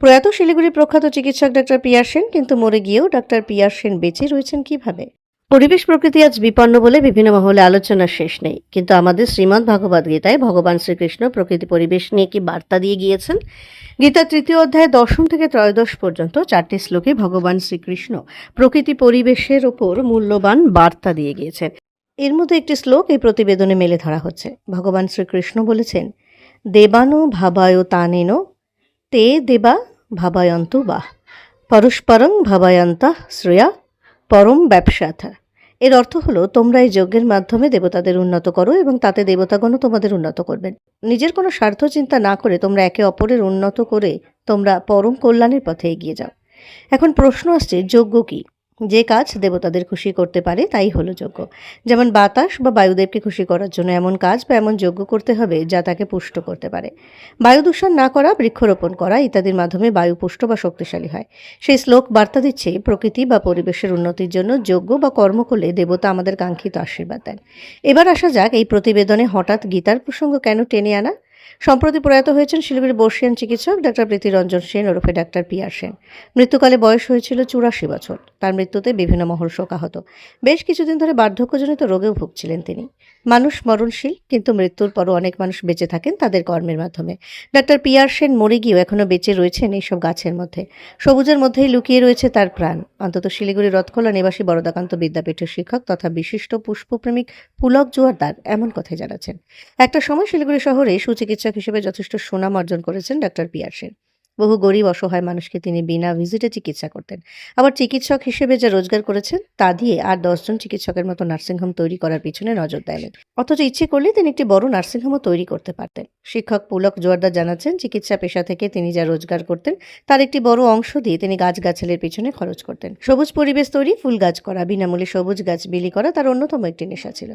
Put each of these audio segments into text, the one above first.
প্রয়াত শিলিগুড়ির প্রখ্যাত চিকিৎসক ডাক্তার পিয়ার সেন কিন্তু মরে গিয়েও ডাক্তার পিয়ার সেন বেঁচে রয়েছেন কীভাবে? পরিবেশ প্রকৃতি আজ বিপন্ন বলে বিভিন্ন মহলে আলোচনার শেষ নেই। কিন্তু আমাদের শ্রীমদ্ ভগবদ গীতায় ভগবান শ্রীকৃষ্ণ প্রকৃতি পরিবেশ নিয়ে কি বার্তা দিয়ে গিয়েছেন? গীতার তৃতীয় অধ্যায় দশম থেকে ত্রয়োদশ পর্যন্ত চারটি শ্লোকে ভগবান শ্রীকৃষ্ণ প্রকৃতি পরিবেশের ওপর মূল্যবান বার্তা দিয়ে গিয়েছেন। এর মধ্যে একটি শ্লোক এই প্রতিবেদনে মেলে ধরা হচ্ছে। ভগবান শ্রীকৃষ্ণ বলেছেন, দেবানো ভাবায় তানেন তে দেবা ভাবায়ন্ত বা পরস্পরং ভাবায়ন্তা শ্রেয়া পরম ব্যবসাথা এর অর্থ হলো, তোমরা এই যজ্ঞের মাধ্যমে দেবতাদের উন্নত করো এবং তাতে দেবতাগণও তোমাদের উন্নত করবেন। নিজের কোনো স্বার্থ চিন্তা না করে তোমরা একে অপরের উন্নত করে তোমরা পরম কল্যাণের পথে এগিয়ে যাও। এখন প্রশ্ন আসছে, যজ্ঞ কি? যে কাজ দেবতাদের খুশি করতে পারে, তাই হলো যজ্ঞ। যেমন বাতাস বা বায়ুদেবকে খুশি করার জন্য এমন কাজ বা এমন যজ্ঞ করতে হবে, যা তাকে পুষ্ট করতে পারে। বায়ু দূষণ না করা, বৃক্ষরোপণ করা ইত্যাদির মাধ্যমে বায়ু পুষ্ট বা শক্তিশালী হয়। সেই শ্লোক বার্তা দিচ্ছে, প্রকৃতি বা পরিবেশের উন্নতির জন্য যোগ্য বা কর্ম করলে দেবতা আমাদের কাঙ্ক্ষিত আশীর্বাদ দেন। এবার আসা যাক এই প্রতিবেদনে হঠাৎ গীতার প্রসঙ্গ কেন টেনে আনা? সম্প্রতি প্রয়াত হয়েছেন শিলিগুড়ি বর্ষিয়ান চিকিৎসক ডাক্তার প্রীতিরঞ্জন সেন ওরফে ডাক্তার পিয়ার সেন। মৃত্যুকালে বয়স হয়েছিল চুরাশি বছর। তার মৃত্যুতে বিভিন্ন মহল শোকাহত। বেশ কিছুদিন ধরে বার্ধক্যজনিত রোগেও ভুগছিলেন তিনি। মানুষ মরণশীল, কিন্তু মৃত্যুর পরও অনেক মানুষ বেঁচে থাকেন তাদের কর্মের মাধ্যমে। ডাক্তার পিয়ার সেন মরে গিয়েও এখনও বেঁচে রয়েছেন এইসব গাছের মধ্যে। সবুজের মধ্যেই লুকিয়ে রয়েছে তার প্রাণ। অন্তত শিলিগুড়ি রথখোলা নিবাসী বরদাকান্ত বিদ্যাপীঠের শিক্ষক তথা বিশিষ্ট পুষ্পপ্রেমিক পুলক জোয়ারদার এমন কথাই জানাচ্ছেন। একটা সময় শিলিগুড়ি শহরে সুচিকিৎসক হিসেবে যথেষ্ট সুনাম অর্জন করেছেন ডাক্তার পিয়ার সেন। বহু গরিব, অসহায় মানুষকে তিনি বিনা ভিজিটে চিকিৎসা করতেন। আবার চিকিৎসক হিসেবে যা রোজগার করেছেন, তা দিয়ে আর দশজন চিকিৎসকের মতো নার্সিংহোম তৈরি করার পিছনে নজর দেয়নি। অথচ ইচ্ছে করলে তিনি একটি বড় নার্সিংহোমও তৈরি করতে পারতেন। শিক্ষক পুলক জোয়ারদার জানাচ্ছেন, চিকিৎসা পেশা থেকে তিনি যা রোজগার করতেন, তার একটি বড় অংশ দিয়ে তিনি গাছগাছালির পিছনে খরচ করতেন। সবুজ পরিবেশ তৈরি, ফুল গাছ করা, বিনামূল্যে সবুজ গাছ বিলি করা তার অন্যতম একটি নেশা ছিল।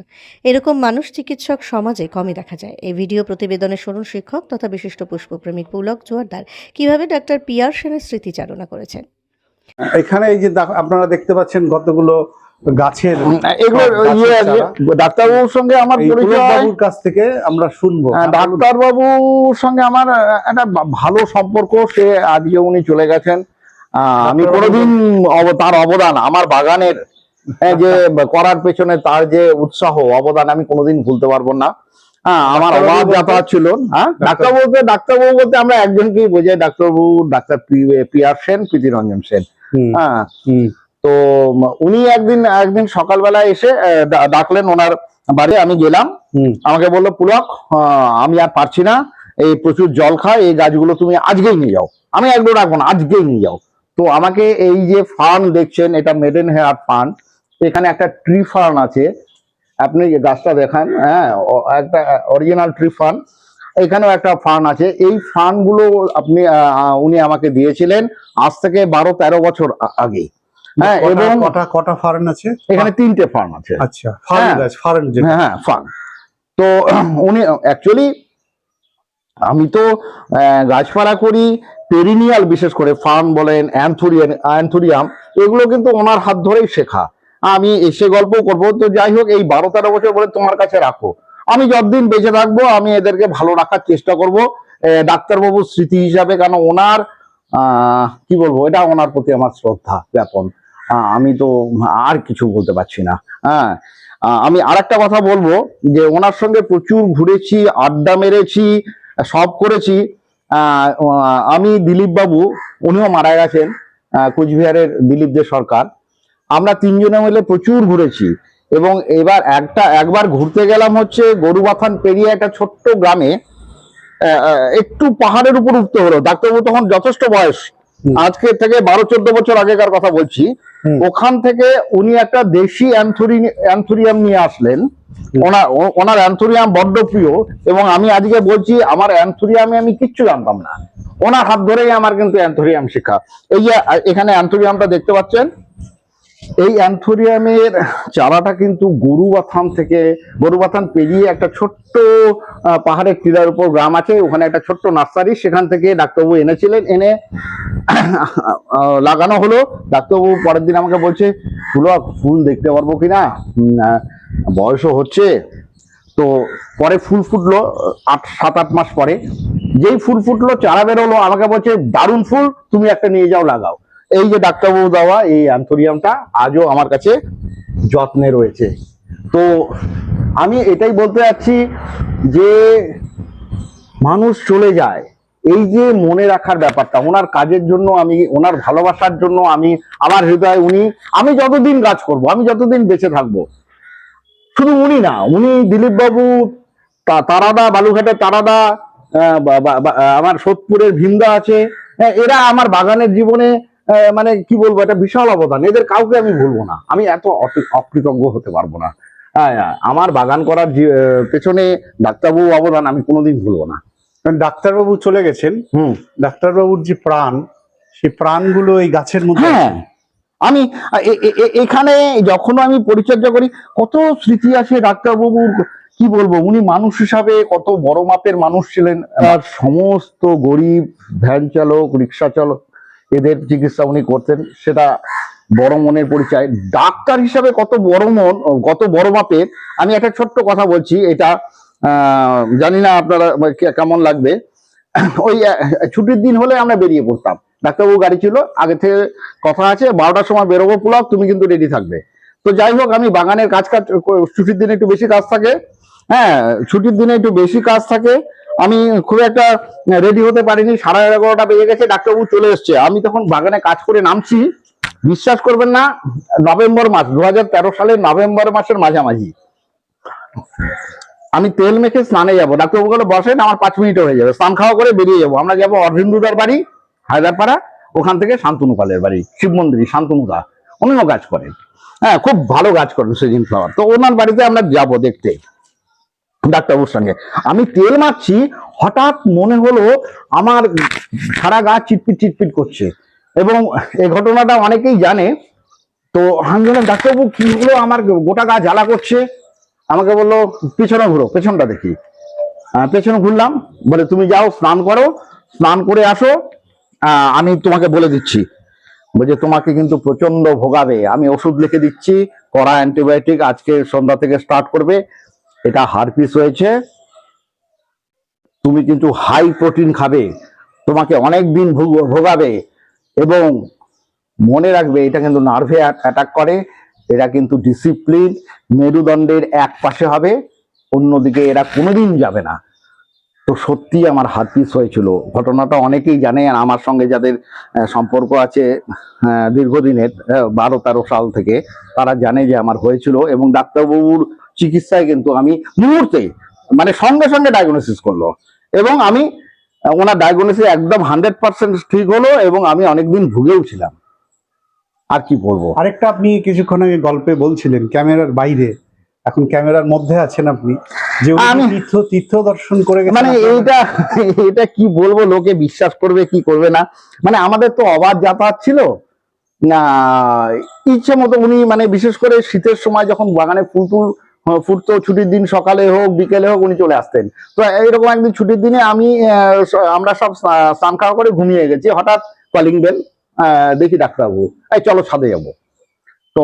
এরকম মানুষ চিকিৎসক সমাজে কমই দেখা যায়। এই ভিডিও প্রতিবেদনে শুনুন শিক্ষক তথা বিশিষ্ট পুষ্পপ্রেমিক পুলক জোয়ারদার কীভাবে ডাক্তার পিয়ার সেনের স্মৃতিচারণা করেছেন। এখানে এই যে আপনারা দেখতে পাচ্ছেন কতগুলো গাছের ইয়ে। ডাক্তারবাবুর সঙ্গে আমার এই কাছ থেকে আমরা শুনব হ্যাঁ, হ্যাঁ, ডাক্তারবাবুর সঙ্গে আমার একটা ভালো সম্পর্ক সে আজকে উনি চলে গেছেন আমি কোনোদিন তার অবদান আমার বাগানের যে করার পেছনে তার যে উৎসাহ অবদান আমি কোনোদিন ভুলতে পারব না হ্যাঁ আমার অভাব যাতায়াত ছিল হ্যাঁ ডাক্তার বলতে ডাক্তারবাবু বলতে আমরা একজনকেই বোঝাই ডাক্তারবাবু ডাক্তার পি- পিয়ার সেন প্রীতিরঞ্জন সেন হ্যাঁ তো উনি একদিন একদিন সকালবেলা এসে ডাকলেন ওনার বাড়ি আমি গেলাম। আমাকে বলল পুলক আমি আর পারছি না। এই প্রচুর জল খায় এই গাছগুলো তুমি আজকেই নিয়ে যাও। আমি একদম রাখব না আজকেই নিয়ে যাও। তো আমাকে এই যে ফার্ম দেখছেন এটা মেডেন হেয়ার ফার্ন এখানে একটা ট্রি ফার্ন আছে। আপনি যে গাছটা দেখান হ্যাঁ একটা অরিজিনাল ট্রি ফার্ন এখানেও একটা ফার্ন আছে। এই ফার্নগুলো আপনি উনি আমাকে দিয়েছিলেন আজ থেকে বারো তেরো বছর আগে। হ্যাঁ এবং কটা কটা ফার্ন আছে? এখানে তিনটে ফার্ন আছে। আচ্ছা ফার্ন হ্যাঁ। গাছ ফার্ন হ্যাঁ হ্যাঁ তো উনি অ্যাকচুয়ালি আমি তো গাছপালা করি পেরিনিয়াল বিশেষ করে ফার্ন বলেন অ্যান্থুরিয়ান অ্যান্থুরিয়াম এগুলো কিন্তু ওনার হাত ধরেই শেখা। আমি এসে গল্প করব তো যাই হোক এই বারো তেরো বছর বলে তোমার কাছে রাখো। আমি যতদিন বেঁচে থাকব আমি এদেরকে ভালো রাখার চেষ্টা করব। ডাক্তারবাবুর স্মৃতি হিসাবে কারণ ওনার আহ, কি বলব এটা ওনার প্রতি আমার শ্রদ্ধা জ্ঞাপন। আমি তো আর কিছু বলতে পারছি না। হ্যাঁ আমি আর একটা কথা বলব, যে ওনার সঙ্গে প্রচুর ঘুরেছি, আড্ডা মেরেছি, সব করেছি। আমি দিলীপ বাবু উনিও মারা গেছেন কোচবিহারের দিলীপ দে সরকার। আমরা তিনজনে মিলে প্রচুর ঘুরেছি এবং এবার একটা, একবার ঘুরতে গেলাম হচ্ছে গরুবাথান পেরিয়ে একটা ছোট্ট গ্রামে একটু পাহাড়ের উপর উঠতে হলো। ডাক্তারবাবু তখন যথেষ্ট বয়স। আজকে থেকে বারো চোদ্দ বছর আগেকার কথা বলছি। ওখান থেকে উনি একটা দেশি অ্যান্থোরিয়াম নিয়ে আসলেন। ওনার ওনার অ্যান্থুরিয়াম বড্ড প্রিয় এবং আমি আজকে বলছি আমার অ্যান্থুরিয়ামে আমি কিচ্ছু জানতাম না। ওনার হাত ধরেই আমার কিন্তু অ্যান্থুরিয়াম শিক্ষা এই যে এখানে অ্যান্থুরিয়ামটা দেখতে পাচ্ছেন? এই অ্যান্থোরিয়ামের চারাটা কিন্তু গরুবাথান থেকে, গরুবাথান পেরিয়ে একটা ছোট্ট পাহাড়ের টিলার উপর গ্রাম আছে, ওখানে একটা ছোট্ট নার্সারি, সেখান থেকে ডাক্তারবাবু এনেছিলেন, এনে লাগানো হলো। ডাক্তারবাবু পরের দিন আমাকে বলছে ফুলক ফুল দেখতে পারব কিনা বয়সও হচ্ছে। তো পরে ফুল ফুটলো, আট, সাত, আট মাস পরে। যেই ফুল ফুটলো, চারা বেরোলো, আমাকে বলছে, দারুণ ফুল, তুমি একটা নিয়ে যাও, লাগাও। এই যে ডাক্তারবাবু দেওয়া এই অ্যান্থোরিয়ামটা আজও আমার কাছে যত্নে রয়েছে। তো আমি এটাই বলতে যাচ্ছি যে মানুষ চলে যায় এই যে মনে রাখার ব্যাপারটা ওনার কাজের জন্য আমি ওনার ভালোবাসার জন্য আমি আমার হৃদয় উনি আমি যতদিন কাজ করব আমি যতদিন বেঁচে থাকব শুধু উনি না উনি দিলীপ বাবু তা- তারাদা বালুঘাটের তারাদা আমার সোদপুরের ভিন্দা আছে হ্যাঁ, এরা আমার বাগানের জীবনে মানে কি বলব একটা বিশাল অবদান। এদের কাউকে আমি ভুলবো না। আমি এত অকৃতজ্ঞ হতে পারব না। হ্যাঁ, আমার বাগান করার পেছনে ডাক্তারবাবু অবদান আমি কোনোদিন ভুলবো না। ডাক্তারবাবু চলে গেছেন। হুম। ডাক্তারবাবুর যে প্রাণ সেই প্রাণগুলো এই গাছের মধ্যে হ্যাঁ। আমি এখানে যখন আমি পরিচর্যা করি কত স্মৃতি আছে ডাক্তারবাবুর কি বলব উনি মানুষ হিসাবে কত বড় মাপের মানুষ ছিলেন। আর সমস্ত গরিব ভ্যান চালক রিক্সা চালক এদের চিকিৎসা উনি করতেন। সেটা বড় মনের পরিচয়। ডাক্তার হিসাবে কত বড় মন, কত বড় মাপের আমি একটা ছোট্ট কথা বলছি। এটা জানি না আপনারা কেমন লাগবে। ওই ছুটির দিন হলে আমরা বেরিয়ে পড়তাম। ডাক্তারবাবু গাড়ি ছিল, আগে থেকে কথা আছে, বারোটার সময় বেরোবো পুলাপ তুমি কিন্তু রেডি থাকবে। তো যাই হোক, আমি বাগানের কাজ কাজ ছুটির দিনে একটু বেশি কাজ থাকে। হ্যাঁ ছুটির দিনে একটু বেশি কাজ থাকে। আমি খুব একটা রেডি হতে পারিনি, সাড়ে এগারোটা বেজে গেছে, ডাক্তারবাবু চলে এসছে। আমি তখন বাগানে কাজ করে নামছি। বিশ্বাস করবেন না, নভেম্বর মাস দু হাজার সালের নভেম্বর মাসের মাঝামাঝি। আমি তেল মেখে স্নানে যাব। ডাক্তারবাবু বলে, বসেন, আমার পাঁচ মিনিটে হয়ে যাবে। স্নান খাওয়া করে বেরিয়ে যাব। আমরা যাব অরবিন্দুদার বাড়ি, হায়দারপাড়া, ওখান থেকে শান্তনু পালের বাড়ি, শিব মন্দির শান্তনুদা অন্য গাছ করেন। হ্যাঁ খুব ভালো গাছ করেন সিজন ফ্লাওয়ার তো ওনার বাড়িতে আমরা যাব দেখতে। ডাক্তারবাবুর সঙ্গে আমি তেল মারছি হঠাৎ মনে হলো আমার সারা গাছ চিটপিট চিটপিট করছে। এবং এই ঘটনাটা অনেকেই জানে। তো আমি বললাম ডাক্তারবাবু কি হলো, আমার গোটা গা জ্বালা করছে। আমাকে বলল, পেছনে ঘুরো, পেছনটা দেখি। পেছনে ঘুরলাম, বলে, তুমি যাও, স্নান করো, স্নান করে আসো। আমি তোমাকে বলে দিচ্ছি। বলছে, তোমাকে কিন্তু প্রচণ্ড ভোগাবে। আমি ওষুধ লিখে দিচ্ছি কড়া অ্যান্টিবায়োটিক আজকে সন্ধ্যা থেকে স্টার্ট করবে। এটা হারপিস হয়েছে। তুমি কিন্তু হাই প্রোটিন খাবে, তোমাকে অনেক দিন ভোগ- ভোগাবে এবং মনে রাখবে এটা কিন্তু নার্ভে অ্যাটাক করে। এরা কিন্তু ডিসিপ্লিন মেরুদণ্ডের এক পাশে হবে, অন্যদিকে এরা কোনোদিন যাবে না। তো সত্যি আমার হাতপিস হয়েছিল। ঘটনাটা অনেকেই জানে, আর আমার সঙ্গে যাদের সম্পর্ক আছে দীর্ঘদিনের বারো তেরো সাল থেকে, তারা জানে যে আমার হয়েছিল এবং ডাক্তারবাবুর চিকিৎসায় কিন্তু আমি মুহূর্তে মানে সঙ্গে সঙ্গে ডায়াগনোসিস করল। এবং আমি ওনার ডায়াগনোসিস একদম হান্ড্রেড পার্সেন্ট ঠিক হলো এবং আমি অনেকদিন ভুগেও ছিলাম। আর কি বলব? আরেকটা আপনি কিছুক্ষণ আগে গল্পে বলছিলেন ক্যামেরার বাইরে এখন ক্যামেরার মধ্যে আছেন আপনি যে আমি- তীর্থ তীর্থ দর্শন করে মানে এইটা এটা কি বলব লোকে বিশ্বাস করবে কি করবে না? মানে আমাদের তো অবাধ যাতায়াত ছিল। না ইচ্ছে মতো উনি মানে বিশেষ করে শীতের সময় যখন বাগানে ফুল টুল ফুটতো ছুটির দিন সকালে হোক, বিকেলে হোক উনি চলে আসতেন। তো এইরকম একদিন ছুটির দিনে আমি আমরা সব স্নান খাওয়া করে ঘুমিয়ে গেছি। হঠাৎ কলিং বেল দেখি ডাক্তারবাবু। এই চলো ছাদে যাব। তো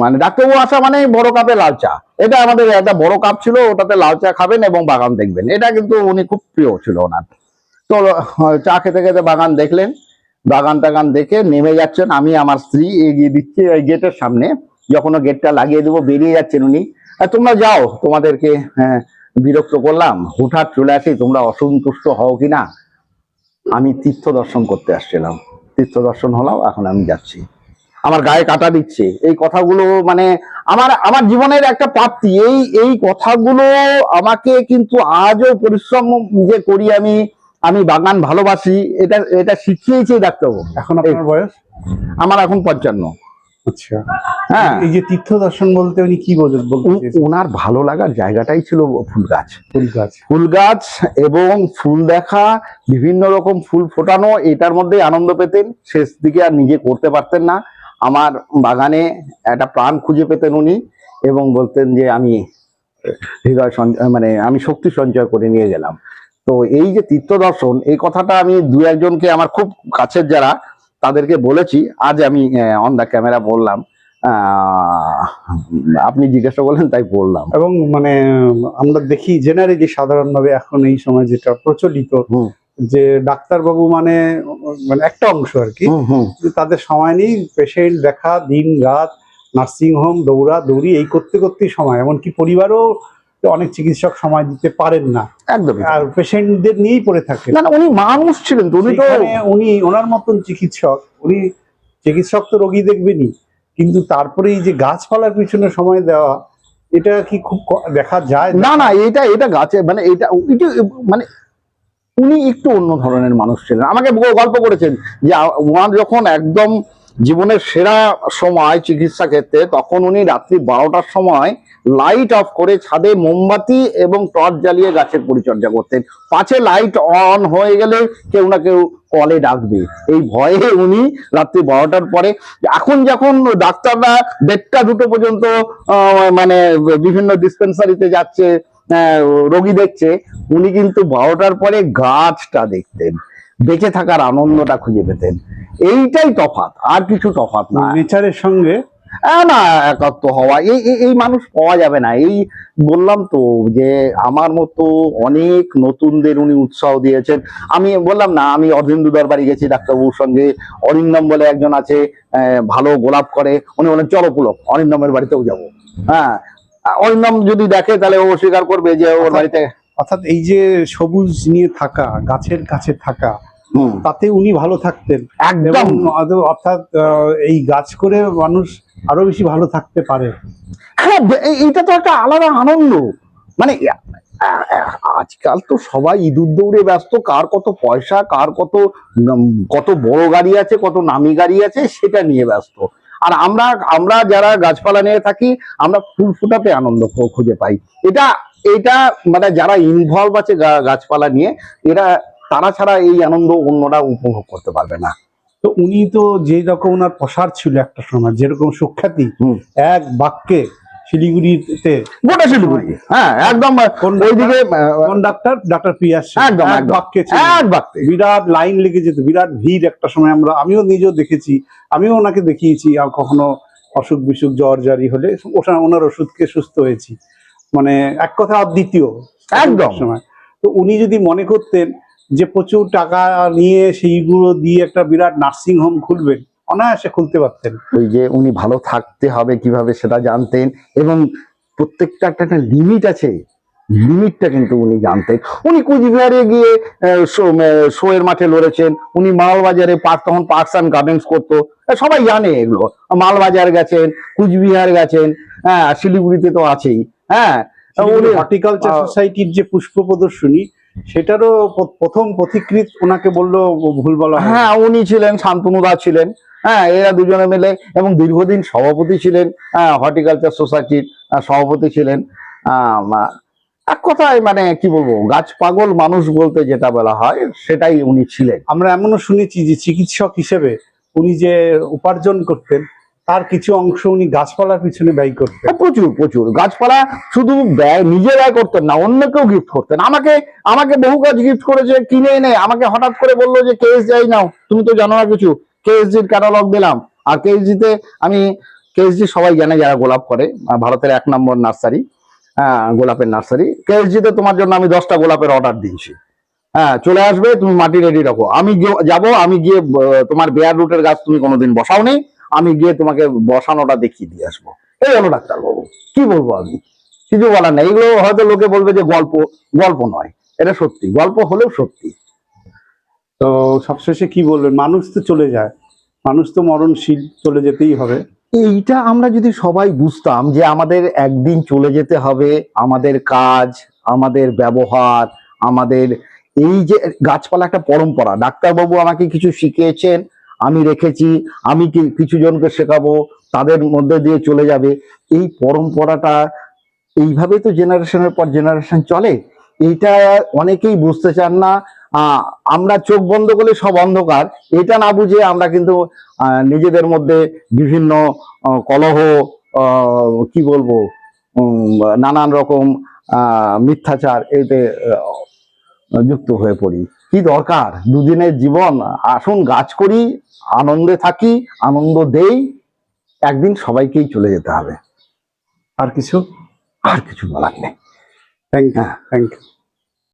মানে ডাক্তারবাবু আসা মানে বড় কাপে লাল চা। এটা আমাদের একটা বড় কাপ ছিল, ওটাতে লাল চা খাবেন এবং বাগান দেখবেন। এটা কিন্তু উনি খুব প্রিয় ছিল ওনার। তো চা খেতে খেতে বাগান দেখলেন। বাগান টাগান দেখে নেমে যাচ্ছেন। আমি আমার স্ত্রী এগিয়ে দিচ্ছি গেটের সামনে। যখন গেটটা লাগিয়ে দেবো, বেরিয়ে যাচ্ছেন উনি। তোমরা যাও তোমাদেরকে হ্যাঁ, বিরক্ত করলাম। হুঠাৎ চলে আসি তোমরা অসন্তুষ্ট হও কিনা আমি তীর্থ দর্শন করতে আসছিলাম। তীর্থ দর্শন হলাম এখন আমি যাচ্ছি। আমার গায়ে কাটা দিচ্ছে। এই কথাগুলো মানে আমার আমার জীবনের একটা প্রাপ্তি। এই এই কথাগুলো আমাকে কিন্তু আজও পরিশ্রম যে করি আমি আমি বাগান ভালোবাসি। এটা এটা শিখিয়েছে ডাক্তারবাবু। এখন আপনার বয়স? আমার এখন পঞ্চান্ন। আচ্ছা হ্যাঁ। এই যে তীর্থ দর্শন বলতে উনি কি ওনার ভালো লাগার জায়গাটাই ছিল ফুল গাছ। ফুল গাছ। ফুল গাছ এবং ফুল দেখা বিভিন্ন রকম ফুল ফোটানো এটার মধ্যে আনন্দ পেতেন। শেষ দিকে আর নিজে করতে পারতেন না। আমার বাগানে একটা প্রাণ খুঁজে পেতেন উনি এবং বলতেন যে আমি হৃদয় সঞ্চয় মানে আমি শক্তি সঞ্চয় করে নিয়ে গেলাম। তো এই যে তীর্থ দর্শন এই কথাটা আমি দু একজনকে আমার খুব কাছের যারা তাদেরকে বলেছি আজ আমি অন দ্য ক্যামেরা বললাম আপনি জিজ্ঞাসা করলেন তাই বললাম এবং মানে আমরা দেখি জেনারেলি সাধারণভাবে এখন এই সময় যেটা প্রচলিত। যে ডাক্তারবাবু মানে মানে একটা অংশ আর কি তাদের সময় নেই পেশেন্ট দেখা দিন রাত নার্সিং হোম দৌড়া দৌড়ি এই করতে করতেই সময় এমনকি পরিবারও অনেক চিকিৎসক সময় দিতে পারেন না। একদম আর পেশেন্টদের নিয়েই পড়ে থাকে না উনি মানুষ ছিলেন তো উনি তো উনি ওনার মতন চিকিৎসক উনি চিকিৎসক তো রোগী দেখবেনই কিন্তু তারপরে এই যে গাছপালার পিছনে সময় দেওয়া এটা কি খুব দেখা যায়? না না এটা এটা গাছে মানে এটা এটা মানে উনি একটু অন্য ধরনের মানুষ ছিলেন। আমাকে গল্প করেছেন যে ওনার যখন একদম জীবনের সেরা সময় চিকিৎসা ক্ষেত্রে তখন উনি রাত্রি বারোটার সময় লাইট অফ করে ছাদে মোমবাতি এবং টর্চ জ্বালিয়ে গাছের পরিচর্যা করতেন। পাছে লাইট অন হয়ে গেলে কেউ না কেউ কলে ডাকবে। এই ভয়ে উনি রাত্রি বারোটার পরে এখন যখন ডাক্তাররা দেড়টা দুটো পর্যন্ত মানে বিভিন্ন ডিসপেন্সারিতে যাচ্ছে রোগী দেখছে, উনি কিন্তু বারোটার পরে গাছটা দেখতেন। বেঁচে থাকার আনন্দটা খুঁজে পেতেন। এইটাই তফাৎ আর কিছু তফাৎ না। নেচারের সঙ্গে? না একাত্ম হওয়া এই এই- মানুষ পাওয়া যাবে না। এই বললাম তো যে আমার মতো অনেক নতুনদের উনি উৎসাহ দিয়েছেন। আমি বললাম না আমি অরবিন্দু দরবারি গেছি ডাক্তারবাবুর সঙ্গে। অরিন্দম বলে একজন আছে ভালো গোলাপ করে। উনি বলেন চলো পুলক অরিন্দমের বাড়িতেও যাব। হ্যাঁ অরিন্দম যদি দেখে তাহলে ও স্বীকার করবে যে ওর বাড়িতে অর্থাৎ এই যে সবুজ নিয়ে থাকা গাছের কাছে থাকা তাতে উনি ভালো থাকতেন। একদম। অর্থাৎ এই গাছ করে মানুষ আরও বেশি ভালো থাকতে পারে। হ্যাঁ এইটা তো একটা আলাদা আনন্দ। মানে আজকাল তো সবাই ইঁদুর দৌড়ে ব্যস্ত। কার কত পয়সা কার কত কত বড় গাড়ি আছে কত নামি গাড়ি আছে সেটা নিয়ে ব্যস্ত। আর আমরা আমরা যারা গাছপালা নিয়ে থাকি আমরা ফুল ফুটাতে আনন্দ খুঁজে পাই। এটা এটা মানে যারা ইনভলভ আছে গাছপালা নিয়ে এরা তারা ছাড়া এই আনন্দ অন্যরা উপভোগ করতে পারবে না। তো উনি তো যে রকম ওনার প্রসার ছিল একটা সময় যেরকম সুখ্যাতি এক বাক্যে শিলিগুড়িতে গোটা শিলিগুড়ি। হ্যাঁ একদম ওইদিকে ডাক্তার? ডাক্তার পিয়াস একদম এক বাক্যে এক বাক্যে। বিরাট লাইন লেগে যেত বিরাট ভিড় একটা সময় আমরা আমিও নিজেও দেখেছি আমিও ওনাকে দেখিয়েছি আর কখনো অসুখ বিসুখ জ্বর জারি হলে ওনার ওষুধকে সুস্থ হয়েছি। মানে এক কথা অদ্বিতীয় একদম। সময়। তো উনি যদি মনে করতেন যে প্রচুর টাকা নিয়ে সেইগুলো দিয়ে একটা বিরাট নার্সিং হোম খুলবেন অনায়াসে খুলতে পারতেন। ওই যে উনি ভালো থাকতে হবে কীভাবে সেটা জানতেন এবং প্রত্যেকটা একটা একটা লিমিট আছে। লিমিটটা কিন্তু উনি জানতেন। উনি কুচবিহারে গিয়ে শোয়ের মাঠে লড়েছেন উনি মালবাজারে পার্ক তখন পার্কস অ্যান্ড গার্ডেন্স করতো। সবাই জানে এগুলো। মালবাজার গেছেন কুচবিহার গেছেন হ্যাঁ শিলিগুড়িতে তো আছেই হ্যাঁ। উনি হর্টিকালচার সোসাইটির যে পুষ্প প্রদর্শনী সেটারও প্রথম পথিকৃত ওনাকে বলল ভুল বলা হ্যাঁ উনি ছিলেন শান্তনুদা ছিলেন। হ্যাঁ এরা দুজনে মিলে এবং দীর্ঘদিন সভাপতি ছিলেন হ্যাঁ হর্টিকালচার সোসাইটির সভাপতি ছিলেন। এক কথায় মানে কি বলব গাছ পাগল মানুষ বলতে যেটা বলা হয় সেটাই উনি ছিলেন। আমরা এমনও শুনেছি যে চিকিৎসক হিসেবে উনি যে উপার্জন করতেন তার কিছু অংশ উনি গাছপালার পিছনে ব্যয় করতেন। হ্যাঁ, প্রচুর প্রচুর। গাছপালা শুধু ব্যয় নিজে ব্যয় করতেন না অন্য কেউ গিফট করতেন। আমাকে আমাকে বহু গাছ গিফট করেছে কিনে এনে আমাকে হঠাৎ করে বলল যে কেএস যাই নাও। তুমি তো জানো না কিছু কেএসজির ক্যাটালগ দিলাম। আর কেএসজিতে আমি কেএসজি সবাই জানে যারা গোলাপ করে ভারতের এক নম্বর নার্সারি গোলাপের নার্সারি। কেএসজিতে তোমার জন্য আমি দশটা গোলাপের অর্ডার দিয়েছি। হ্যাঁ চলে আসবে তুমি মাটি রেডি রাখো। আমি যাব আমি গিয়ে তোমার বেয়ার রুটের গাছ তুমি কোনোদিন বসাও নি আমি গিয়ে তোমাকে বসানোটা দেখিয়ে দিয়ে আসব। এই হলো ডাক্তারবাবু। কি বলব আমি? কিছু বলার নেই। এগুলো হয়তো লোকে বলবে যে গল্প গল্প নয়। এটা সত্যি। গল্প হলেও সত্যি। তো সবশেষে কি বলবেন? মানুষ তো চলে যায়। মানুষ তো মরণশীল চলে যেতেই হবে। এইটা আমরা যদি সবাই বুঝতাম যে আমাদের একদিন চলে যেতে হবে আমাদের কাজ আমাদের ব্যবহার আমাদের এই যে গাছপালা একটা পরম্পরা। ডাক্তারবাবু আমাকে কিছু শিখিয়েছেন। আমি রেখেছি, আমি কিছু জনকে শেখাবো, তাদের মধ্যে দিয়ে চলে যাবে। এই পরম্পরাটা এইভাবে তো জেনারেশনের পর জেনারেশন চলে। এইটা অনেকেই বুঝতে চান না। আমরা চোখ বন্ধ করলে সব অন্ধকার। এটা না বুঝে আমরা কিন্তু নিজেদের মধ্যে বিভিন্ন কলহ কি বলব নানান রকম মিথ্যাচার এতে যুক্ত হয়ে পড়ি। কি দরকার? দুদিনের জীবন, আসুন গাছ করি, আনন্দে থাকি, আনন্দ দেই, একদিন সবাইকেই চলে যেতে হবে। আর কিছু আর কিছু বলার নেই। Thank you thank you